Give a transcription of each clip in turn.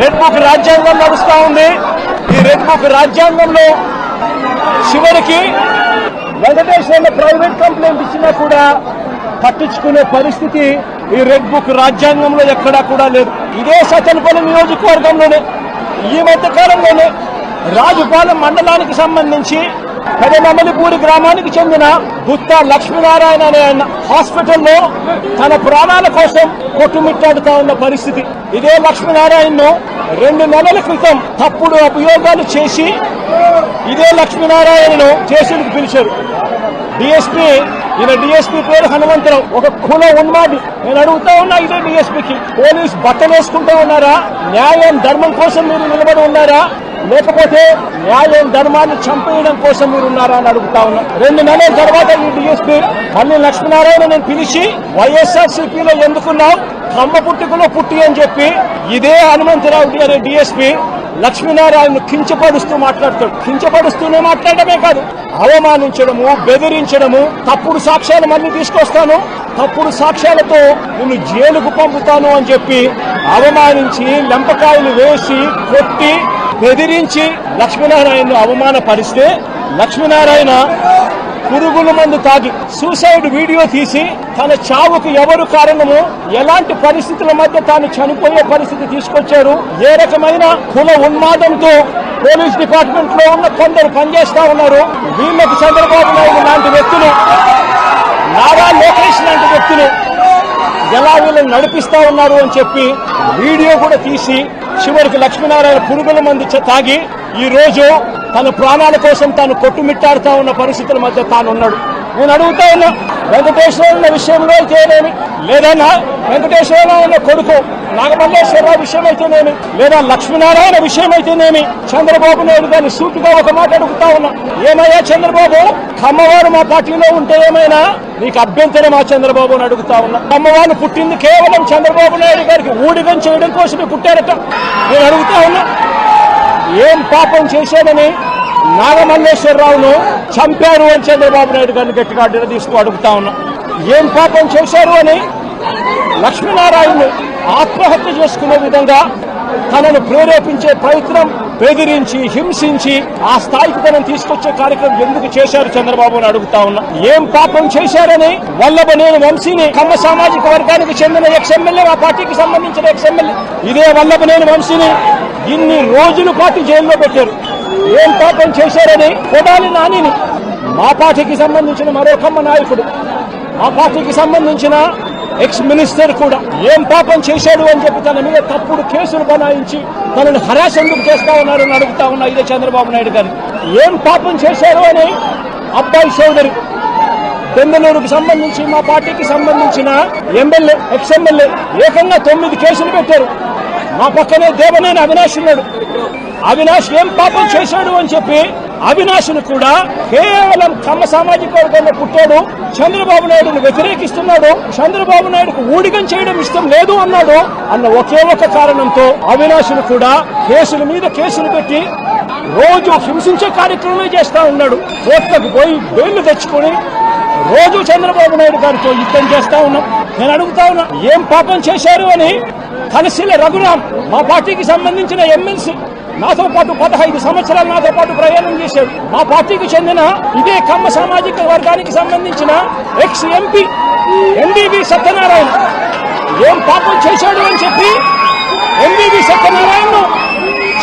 Red book రాజ్యాంగం నడుస్తూ ఉంది. ఈ రెడ్ బుక్ రాజ్యాంగంలో చివరికి వెంకటేశ్వర ప్రైవేట్ కంప్లైంట్ ఇచ్చినా కూడా పట్టించుకునే పరిస్థితి ఈ రెడ్ బుక్ రాజ్యాంగంలో ఎక్కడా కూడా లేదు. ఇదే సతనపల్లి నియోజకవర్గంలోనే ఈ మధ్య కాలంలోనే రాజుపాలెం మండలానికి సంబంధించి పెదమమలిపూరి గ్రామానికి చెందిన గుత్తా లక్ష్మీనారాయణ అనే హాస్పిటల్లో తన ప్రాణాల కోసం కొట్టుమిట్టాడుతా ఉన్న పరిస్థితి. ఇదే లక్ష్మీనారాయణను రెండు నెలల క్రితం తప్పుడు అభియోగాలు చేసి ఇదే లక్ష్మీనారాయణను చేసేందుకు పిలిచారు. డిఎస్పీ ఈయన డిఎస్పీ పేరు హనుమంతరావు. ఒక కుల ఉన్మాది. నేను అడుగుతా ఉన్నా ఇదే డిఎస్పీకి. పోలీస్ బట్టలు వేసుకుంటూ ఉన్నారా? న్యాయం ధర్మం కోసం మీరు నిలబడి ఉన్నారా? లేకపోతే న్యాయం ధర్మాన్ని చంపేయడం కోసం మీరు ఉన్నారా అని అడుగుతా ఉన్నా. రెండు నెలల తర్వాత ఈ డిఎస్పీ మళ్ళీ లక్ష్మీనారాయణ నేను పిలిచి వైఎస్ఆర్ సిపిలో ఎందుకున్నావు? కమ్మ పుట్టుకలో పుట్టి అని చెప్పి ఇదే హనుమంతరావు అనే డిఎస్పీ లక్ష్మీనారాయణ కించపరుస్తూ మాట్లాడతాడు. కించపరుస్తూనే మాట్లాడమే కాదు అవమానించడము బెదిరించడము తప్పుడు సాక్ష్యాలు మళ్ళీ తీసుకొస్తాను. తప్పుడు సాక్ష్యాలతో నిన్ను జైలుకు పంపుతాను అని చెప్పి అవమానించి లెంపకాయలు వేసి కొట్టి బెదిరించి లక్ష్మీనారాయణను అవమానపరిస్తే లక్ష్మీనారాయణ పురుగుల మందు తాగి సూసైడ్ వీడియో తీసి తన చావుకు ఎవరు కారణము ఎలాంటి పరిస్థితుల మధ్య తాను చనిపోయే పరిస్థితి తీసుకొచ్చారు ఏ రకమైన కుల ఉన్మాదంతో పోలీస్ డిపార్ట్మెంట్లో ఉన్న కొందరు పనిచేస్తా ఉన్నారు. వీళ్ళకు చంద్రబాబు నాయుడు లాంటి వ్యక్తులు నారా లోకేష్ లాంటి వ్యక్తులు ఎలా వీళ్ళని నడిపిస్తా ఉన్నారు అని చెప్పి వీడియో కూడా తీసి చివరికి లక్ష్మీనారాయణ పురుగుల మందు తాగి ఈ రోజు తన ప్రాణాల కోసం తాను కొట్టుమిట్టాడుతా ఉన్న పరిస్థితుల మధ్య తాను ఉన్నాడు నేను అడుగుతా ఉన్నా వెంకటేశ్వర విషయంలో అయితేనేమి లేదన్నా వెంకటేశ్వర ఉన్న కొడుకు నాగమల్లేశ్వరరావు విషయం అయితేనేమి లేదా లక్ష్మీనారాయణ విషయం అయితేనేమి చంద్రబాబు నాయుడు గారిని సూటిగా ఒక మాట అడుగుతా ఉన్నా. ఏమయ్యా చంద్రబాబు? కమ్మవారు మా పార్టీలో ఉంటే ఏమైనా? నీకు అభ్యంతరం ఆ చంద్రబాబు అని అడుగుతా ఉన్నా. కమ్మవారు పుట్టింది కేవలం చంద్రబాబు నాయుడు గారికి. ఊడిగం చేయడం కోసమే పుట్టారట. నేను అడుగుతా ఉన్నా. ఏం పాపం చేశాడని నాగమల్లేశ్వరరావును చంపారు అని చంద్రబాబు నాయుడు గారిని గట్టిగా నిలదీస్తూ అడుగుతా ఉన్నా. ఏం పాపం చేశారు అని లక్ష్మీనారాయణను ఆత్మహత్య చేసుకునే విధంగా తనను ప్రేరేపించే ప్రయత్నం బెదిరించి హింసించి ఆ స్థాయికి తనను తీసుకొచ్చే కార్యక్రమం ఎందుకు చేశారు చంద్రబాబు అని అడుగుతా ఉన్నా. ఏం పాపం చేశారని వల్లభనేని వంశీని కమ్మ సామాజిక వర్గానికి చెందిన ఎక్స్ ఎమ్మెల్యే ఆ పార్టీకి సంబంధించిన ఎక్స్ ఎమ్మెల్యే. ఇదే వల్లభనేని వంశీని ఇన్ని రోజుల పాటు జైల్లో పెట్టారు. ఏం పాపం చేశారని? కొడాలి నానిని. మా పార్టీకి సంబంధించిన మరొకమ్మ నాయకుడు. మా పార్టీకి సంబంధించిన ఎక్స్ మినిస్టర్ కూడా. ఏం పాపం చేశాడు అని చెప్పి తన మీద తప్పుడు కేసులు బనాయించి తనను హరాస్ ఎందుకు చేస్తా ఉన్నారని అడుగుతా ఉన్నా ఇదే చంద్రబాబు నాయుడు గారు. ఏం పాపం చేశారు అని అబ్బాయి సోదరి. బెంగళూరుకు సంబంధించి మా పార్టీకి సంబంధించిన ఎమ్మెల్యే ఎక్స్ ఎమ్మెల్యే ఏకంగా తొమ్మిది కేసులు పెట్టారు. మా పక్కనే దేవనేని అవినాష్ ఉన్నాడు. అవినాష్ ఏం పాపం చేశాడు అని చెప్పి అవినాష్ను కూడా కేవలం కమ్మ సామాజిక వర్గంలో పుట్టాడు చంద్రబాబు నాయుడును వ్యతిరేకిస్తున్నాడు చంద్రబాబు నాయుడుకు ఊడిగం చేయడం ఇష్టం లేదు అన్నాడు అన్న ఒకే ఒక కారణంతో అవినాష్ను కూడా కేసుల మీద కేసులు పెట్టి రోజు హింసించే కార్యక్రమమే చేస్తా ఉన్నాడు. కోర్టులకు పోయి బెయిల్ తెచ్చుకొని రోజు చంద్రబాబు నాయుడు గారితో యుద్ధం చేస్తా ఉన్నాం. నేను అడుగుతా ఉన్నా ఏం పాపం చేశారు అని కనసిల రఘురాం మా పార్టీకి సంబంధించిన ఎమ్మెల్సీ నాతో పాటు పదహైదు సంవత్సరాలు నాతో పాటు ప్రయాణం చేశాడు. మా పార్టీకి చెందిన ఇదే కమ్మ సామాజిక వర్గానికి సంబంధించిన ఎక్స్ ఎంపీ ఎన్డీబీ సత్యనారాయణ. ఏం పాపం చేశాడు అని చెప్పి ఎంబీబీ సత్యనారాయణ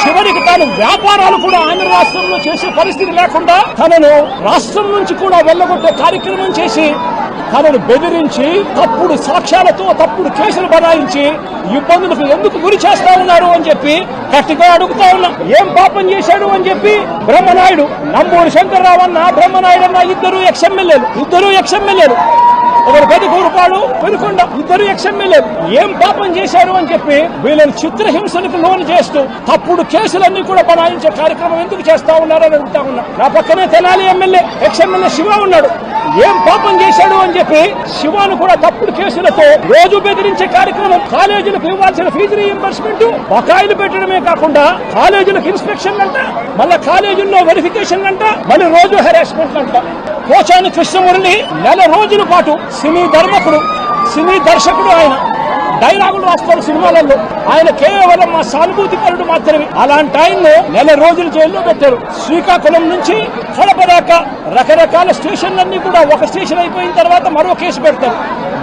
చివరికి తాను వ్యాపారాలు కూడా ఆంధ్ర రాష్ట్రంలో చేసే పరిస్థితి లేకుండా తనను రాష్ట్రం నుంచి కూడా వెళ్ళగొట్టే కార్యక్రమం చేసి తనను బెదిరించి తప్పుడు సాక్ష్యాలతో తప్పుడు కేసులు బనాయించి ఇబ్బందులకు ఎందుకు గురి చేస్తా ఉన్నారు అని చెప్పి గట్టిగా అడుగుతా ఉన్నా. ఏం పాపం చేశాడు అని చెప్పి బ్రహ్మనాయుడు నంబూరు శంకర్రావు అన్న బ్రహ్మనాయుడు అన్న ఇద్దరు ఎక్స్ఎమ్మెల్యేలు ఇద్దరు ఎక్స్ఎమ్మెల్యేలు ఒకరు పెదకూరుపాడు పెనుకొండ ఇద్దరు ఎక్స్ఎమ్మెల్యేలు ఏం పాపం చేశారు అని చెప్పి వీళ్ళని చిత్రహింసలకు లోను చేస్తూ తప్పుడు కేసులన్నీ కూడా బనాయించే కార్యక్రమం ఎందుకు చేస్తా ఉన్నారని అడుగుతా ఉన్నా. నా పక్కనే తెనాలి ఎమ్మెల్యే ఎక్స్ఎమ్మెల్యే శివ ఉన్నాడు. ఏం పాపం చేశాడు అని చెప్పి శివాను కూడా తప్పుడు కేసులతో రోజు బెదిరించే కార్యక్రమం కాలేజీలకు ఇవ్వాల్సిన ఫీజు రీఎంబర్స్మెంట్ బకాయిలు పెట్టడమే కాకుండా కాలేజీలకు ఇన్స్పెక్షన్ అంట మళ్ళా కాలేజీల్లో వెరిఫికేషన్ అంట మళ్ళీ రోజు హెరాస్మెంట్ అంట. కోచాని కృష్ణమురళి నెల రోజుల పాటు సినీ ధర్మకుడు సినీ దర్శకుడు ఆయన. డైలాగులు రాస్తారు సినిమాలలో. ఆయన కేవలం మా సానుభూతిపరుడు మాత్రమే. అలాంటి ఆయన్ను నెల రోజులు జైల్లో పెట్టారు. శ్రీకాకుళం నుంచి కడప దాకా రకరకాల స్టేషన్లన్నీ కూడా ఒక స్టేషన్ అయిపోయిన తర్వాత మరో కేసు పెడతారు.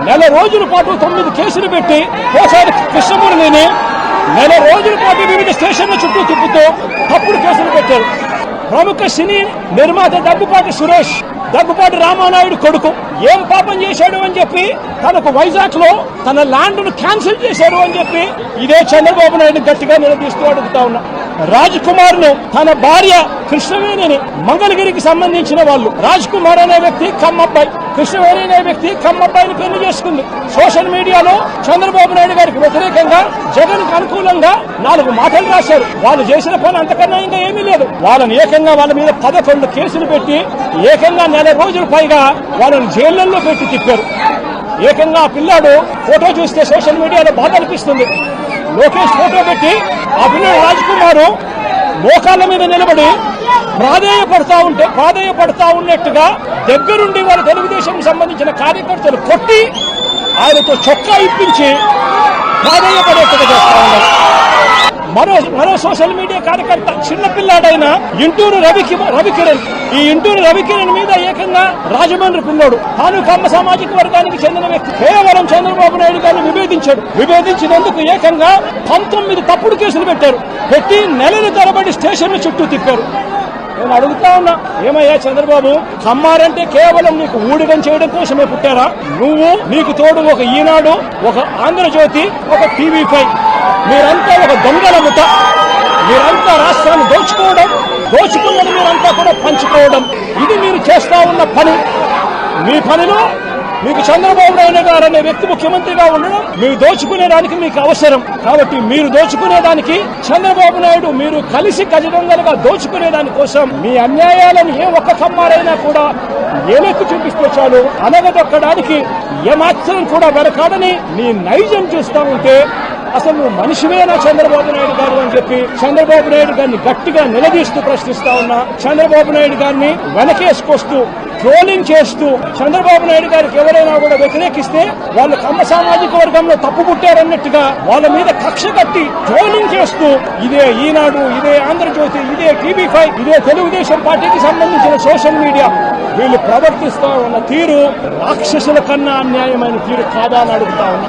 నెల రోజుల పాటు తొమ్మిది కేసులు పెట్టి పోసారి కృష్ణమూర్తిని నెల రోజుల పాటు వివిధ స్టేషన్ల చుట్టూ తిప్పుతూ తప్పుడు కేసులు పెట్టారు. ప్రముఖ సినీ నిర్మాత దగ్గుపాటి సురేష్ దగ్గుపాటి రామానాయుడు కొడుకు. ఏం పాపం చేశాడు అని చెప్పి తనకు వైజాగ్లో తన ల్యాండ్ను క్యాన్సిల్ చేశాడు అని చెప్పి ఇదే చంద్రబాబు నాయుడు గట్టిగా నిలదీస్తూ అడుగుతా ఉన్నా. రాజ్ కుమార్ను తన భార్య కృష్ణవేణిని మంగళగిరికి సంబంధించిన వాళ్ళు. రాజ్ కుమార్ అనే వ్యక్తి కమ్మబ్బాయి. కృష్ణవేణి అనే వ్యక్తి కమ్మబ్బాయిని పెళ్ళి చేసుకుంది. సోషల్ మీడియాలో చంద్రబాబు నాయుడు గారికి వ్యతిరేకంగా జగన్ అనుకూలంగా నాలుగు మాటలు రాశారు. వాళ్ళు చేసిన పని అంతకన్నా ఇంకా ఏమీ లేదు. వాళ్ళని ఏకంగా వాళ్ళ మీద పదకొండు కేసులు పెట్టి ఏకంగా నెల రోజుల పైగా వాళ్ళని జైళ్ళలో పెట్టి తిప్పారు. ఏకంగా ఆ పిల్లాడు ఫోటో చూస్తే సోషల్ మీడియాలో బాధ అనిపిస్తుంది. లోకేష్ ఫోటో పెట్టి అభినవ్ రాజ్ కుమార్ మోకాళ్ళ మీద నిలబడి ప్రాధేయపడతా ఉంటే ప్రాధేయపడతా ఉన్నట్టుగా దగ్గరుండి వాళ్ళ తెలుగుదేశం సంబంధించిన కార్యకర్తలు కొట్టి ఆయనతో చొక్కా ఇప్పించి ప్రాధేయపడేట్టుగా చేస్తా ఉన్నారు. మరో మరో సోషల్ మీడియా కార్యకర్త చిన్నపిల్లాడైన ఇంటూరు రవికి రవికిరణ్ ఈ ఇంటూరు రవికిరణ్ మీద ఏకంగా రాజమండ్రి పిల్లోడు తాను కమ్మ సామాజిక వర్గానికి చెందిన వ్యక్తి కేవలం చంద్రబాబు నాయుడు గారిని విభేదించాడు. విభేదించినందుకు ఏకంగా పంతొమ్మిది తప్పుడు కేసులు పెట్టారు. పెట్టి నెలల తరబడి స్టేషన్లు చుట్టూ తిప్పారు. నేను అడుగుతా ఉన్నా ఏమయ్యా చంద్రబాబు కమ్మారంటే కేవలం నీకు ఊడిగం చేయడం కోసమే పుట్టారా? నువ్వు నీకు తోడు ఒక ఈనాడు ఒక ఆంధ్రజ్యోతి ఒక టీవీ ఫైవ్. మీరంతా దొంగల ముఠ మీరంతా రాష్ట్రాన్ని దోచుకోవడం దోచుకున్నది మీరంతా కూడా పంచుకోవడం. ఇది మీరు చేస్తా ఉన్న పని. మీ పనిలో మీకు చంద్రబాబు నాయుడు గారు అనే వ్యక్తి ముఖ్యమంత్రిగా ఉండడం మీరు దోచుకునేదానికి మీకు అవసరం. కాబట్టి మీరు దోచుకునేదానికి చంద్రబాబు నాయుడు మీరు కలిసి కజదొంగలుగా దోచుకునేదాని కోసం మీ అన్యాయాలను ఏ ఒక్క కమ్మారైనా కూడా ఏలెక్కు చూపిస్తే చాలు. అనగదొక్కడానికి ఏమాత్రం కూడా వెనకాడని మీ నైజం చూస్తా ఉంటే అసలు నువ్వు మనిషివేనా చంద్రబాబు నాయుడు గారు అని చెప్పి చంద్రబాబు నాయుడు గారిని గట్టిగా నిలదీస్తూ ప్రశ్నిస్తా ఉన్నా. చంద్రబాబు నాయుడు గారిని వెనకేసుకొస్తూ ట్రోలింగ్ చేస్తూ చంద్రబాబు నాయుడు గారికి ఎవరైనా కూడా వ్యతిరేకిస్తే వాళ్ళు కమ్మ సామాజిక వర్గంలో తప్పు పుట్టారన్నట్టుగా వాళ్ళ మీద కక్ష కట్టి ట్రోలింగ్ చేస్తూ ఇదే ఈనాడు ఇదే ఆంధ్రజ్యోతి ఇదే టీవీ ఫైవ్ ఇదే తెలుగుదేశం పార్టీకి సంబంధించిన సోషల్ మీడియా వీళ్ళు ప్రవర్తిస్తూ ఉన్న తీరు రాక్షసుల కన్నా అన్యాయమైన తీరు కాదా అని అడుగుతా ఉన్నా.